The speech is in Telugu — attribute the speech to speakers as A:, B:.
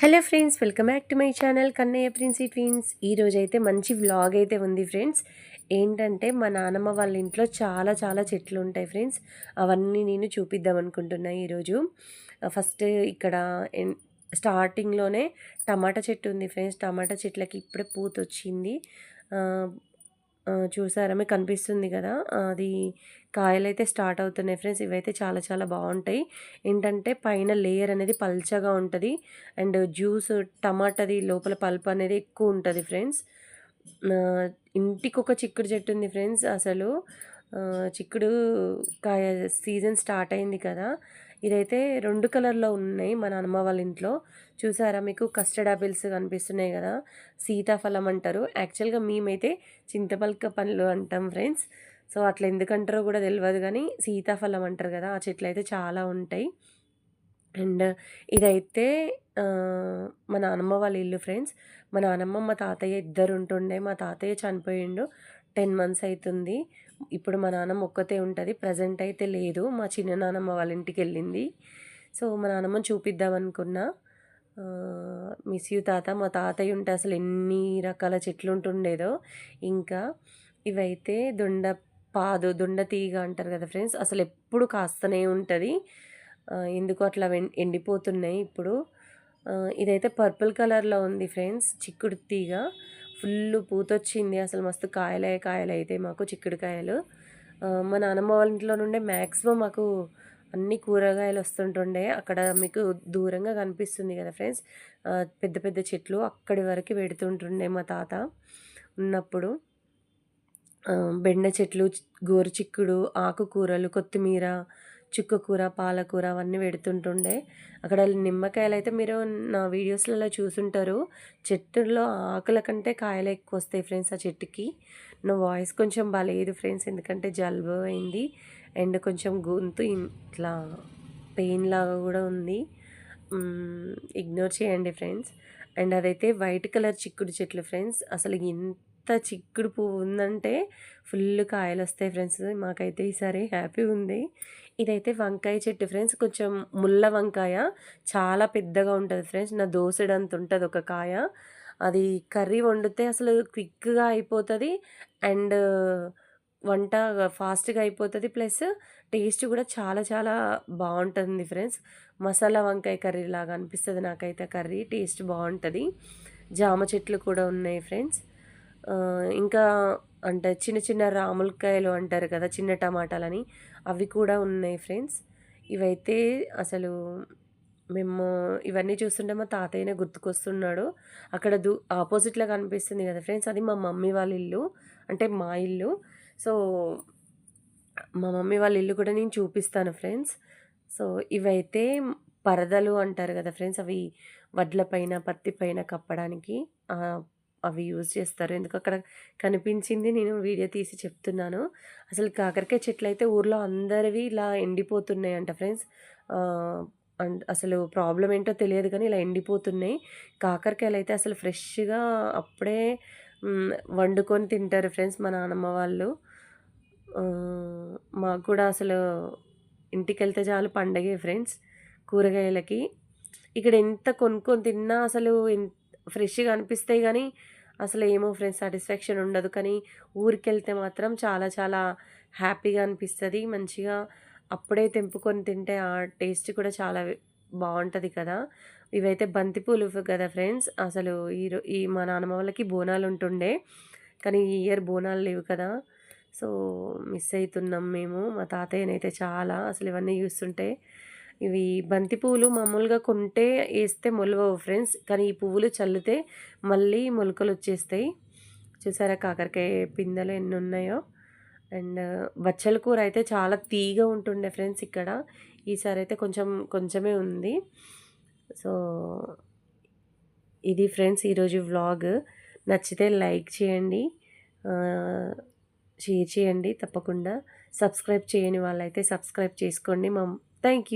A: Hello friends welcome back to my channel Kannayya Princy twins. ఈరోజైతే మంచి వ్లాగ్ అయితే ఉంది ఫ్రెండ్స్. ఏంటంటే మా నాన్నమ్మ వాళ్ళ ఇంట్లో చాలా చాలా చెట్లు ఉంటాయి ఫ్రెండ్స్. అవన్నీ నేను చూపిద్దాం అనుకుంటున్నా ఈరోజు ఫస్ట్ ఇక్కడ స్టార్టింగ్లోనే టమాటా చెట్టు ఉంది ఫ్రెండ్స్. టమాటా చెట్లకి ఇప్పుడే పూత వచ్చింది చూసారా? మీకు కనిపిస్తుంది కదా? అది కాయలు అయితే స్టార్ట్ అవుతున్నాయి ఫ్రెండ్స్. ఇవైతే చాలా చాలా బాగుంటాయి. ఏంటంటే పైన లేయర్ అనేది పల్చగా ఉంటుంది. అండ్ జ్యూస్ టమాటాది లోపల పల్ప్ అనేది ఎక్కువ ఉంటుంది ఫ్రెండ్స్. ఇంటికి ఒక చిక్కుడు చెట్టు ఉంది ఫ్రెండ్స్ అసలు. చిక్కుడు కాయ సీజన్ స్టార్ట్ అయింది కదా. ఇదైతే రెండు కలర్లో ఉన్నాయి మన అమ్మ వాళ్ళ ఇంట్లో. చూసారా మీకు కస్టర్డ్ ఆపిల్స్ కనిపిస్తున్నాయి కదా? సీతాఫలం అంటారు. యాక్చువల్గా మేమైతే చింతపల్క పండ్లు అంటాం ఫ్రెండ్స్. సో అట్లా ఎందుకంటారో కూడా తెలియదు కానీ సీతాఫలం అంటారు కదా? ఆ చెట్లు అయితే చాలా ఉంటాయి. అండ్ ఇదైతే మా నానమ్మ వాళ్ళ ఇల్లు ఫ్రెండ్స్. మా నానమ్మ మా తాతయ్య ఇద్దరు ఉంటుండే. మా తాతయ్య చనిపోయిండు. టెన్ మంత్స్ అవుతుంది ఇప్పుడు మా నాన్నమ్మ ఒక్కతే ఉంటుంది ప్రజెంట్ అయితే లేదు. మా చిన్న నాన్నమ్మ వాళ్ళ ఇంటికి వెళ్ళింది. సో మా నాన్నమ్మని చూపిద్దామనుకున్నా మిస్ యూ తాత. మా తాతయ్య ఉంటే అసలు ఎన్ని రకాల చెట్లు ఉంటుండేదో. ఇంకా ఇవైతే దొండ పాదు దొండ తీగ అంటారు కదా ఫ్రెండ్స్ అసలు ఎప్పుడు కాస్తనే ఉంటుంది. ఎందుకు అట్లా ఎండిపోతున్నాయి ఇప్పుడు. ఇదైతే పర్పుల్ కలర్లో ఉంది ఫ్రెండ్స్ చిక్కుడు తీగ. ఫుల్ పూతొచ్చింది. అసలు మస్తు కాయలే కాయలు అయితే మాకు చిక్కుడుకాయలు. మా నాన్నమ్మ వాళ్ళ ఇంట్లో నుండే మ్యాక్సిమం మాకు అన్ని కూరగాయలు వస్తుంటుండే. అక్కడ మీకు దూరంగా కనిపిస్తుంది కదా ఫ్రెండ్స్. పెద్ద పెద్ద చెట్లు అక్కడి వరకు పెడుతుంటుండే మా తాత ఉన్నప్పుడు. బెండ చెట్లు గోరు చిక్కుడు ఆకుకూరలు కొత్తిమీర చుక్కకూర పాలకూర అవన్నీ పెడుతుంటుండే. అక్కడ నిమ్మకాయలు అయితే మీరు నా వీడియోస్లలో చూసుంటారు. చెట్టులో ఆకుల కంటే కాయలు ఎక్కువ వస్తాయి ఫ్రెండ్స్ ఆ చెట్టుకి. నా వాయిస్ కొంచెం బాగాలేదు ఫ్రెండ్స్ ఎందుకంటే జలుబు అయింది. అండ్ కొంచెం గొంతు ఇట్లా పెయిన్ లాగా కూడా ఉంది. ఇగ్నోర్ చేయండి ఫ్రెండ్స్. అండ్ అదైతే వైట్ కలర్ చిక్కుడు చెట్లు ఫ్రెండ్స్. అసలు ఎంత చిక్కుడు పువ్వు ఉందంటే ఫుల్ కాయలు వస్తాయి ఫ్రెండ్స్. మాకైతే ఈసారి హ్యాపీ ఉంది. ఇదైతే వంకాయ చెట్టు ఫ్రెండ్స్. కొంచెం ముళ్ళ వంకాయ. చాలా పెద్దగా ఉంటుంది ఫ్రెండ్స్. నా దోసెడంత ఉంటుంది ఒక కాయ. అది కర్రీ వండితే అసలు క్విక్గా అయిపోతుంది అండ్ వంట ఫాస్ట్గా అయిపోతుంది. ప్లస్ టేస్ట్ కూడా చాలా చాలా బాగుంటుంది ఫ్రెండ్స్. మసాలా వంకాయ కర్రీ లాగా అనిపిస్తుంది నాకైతే కర్రీ. టేస్ట్ బాగుంటుంది. జామ చెట్లు కూడా ఉన్నాయి ఫ్రెండ్స్. ఇంకా అంటే చిన్న చిన్న రాములకాయలు అంటారు కదా చిన్న టమాటాలని అవి కూడా ఉన్నాయి ఫ్రెండ్స్. ఇవైతే అసలు మేము ఇవన్నీ చూస్తుంటే మా తాతయ్యనే గుర్తుకొస్తున్నాడు. అక్కడ దూ ఆపోజిట్లో కనిపిస్తుంది కదా ఫ్రెండ్స్ అది మా మమ్మీ వాళ్ళ ఇల్లు అంటే మా ఇల్లు. సో మా మమ్మీ వాళ్ళ ఇల్లు కూడా నేను చూపిస్తాను ఫ్రెండ్స్. సో ఇవైతే పరదలు అంటారు కదా ఫ్రెండ్స్ అవి వడ్ల పైన పత్తి పైన కప్పడానికి అవి యూజ్ చేస్తారు. ఎందుకు అక్కడ కనిపించింది నేను వీడియో తీసి చెప్తున్నాను. అసలు కాకరకాయ చెట్లు అయితే ఊర్లో అందరివి ఇలా ఎండిపోతున్నాయి అంట ఫ్రెండ్స్ అండ్ అసలు ప్రాబ్లం ఏంటో తెలియదు కానీ ఇలా ఎండిపోతున్నాయి. కాకరకాయలు అయితే అసలు ఫ్రెష్గా అప్పుడే వండుకొని తింటారు ఫ్రెండ్స్ మా నాన్నమ్మ వాళ్ళు. మాకు కూడా అసలు ఇంటికి వెళ్తే చాలు పండగే ఫ్రెండ్స్ కూరగాయలకి. ఇక్కడ ఎంత కొనుక్కొని తిన్నా అసలు ఫ్రెష్గా అనిపిస్తాయి కానీ అసలు ఏమో ఫ్రెండ్స్ సాటిస్ఫాక్షన్ ఉండదు. కానీ ఊరికి వెళ్తే మాత్రం చాలా చాలా హ్యాపీగా అనిపిస్తుంది. మంచిగా అప్పుడే తెంపుకొని తింటే ఆ టేస్ట్ కూడా చాలా బాగుంటుంది కదా. ఇవైతే బంతిపూలు కదా ఫ్రెండ్స్. అసలు ఈ ఈ మా నాన్నమ్మ వాళ్ళకి బోనాలు ఉంటుండే. కానీ ఈ ఇయర్ బోనాలు లేవు కదా. సో మిస్ అవుతున్నాం మేము. మా తాతయ్యనైతే చాలా అసలు ఇవన్నీ చూస్తుంటే ఇవి బంతి పువ్వులు మామూలుగా కొంటే వేస్తే మొలవవు ఫ్రెండ్స్ కానీ ఈ పువ్వులు చల్లితే మళ్ళీ మొలకలు వచ్చేస్తాయి. చూసారా కాకరకాయ పిందెలు ఎన్ని ఉన్నాయో అండ్ బచ్చల కూర అయితే చాలా తీగా ఉంటుండే ఫ్రెండ్స్ ఇక్కడ. ఈసారి అయితే కొంచెం కొంచెమే ఉంది. సో ఇది ఫ్రెండ్స్ ఈరోజు వ్లాగ్. నచ్చితే లైక్ చేయండి. షేర్ చేయండి తప్పకుండా. సబ్స్క్రైబ్ చేయని వాళ్ళైతే సబ్స్క్రైబ్ చేసుకోండి. మా థ్యాంక్ యూ.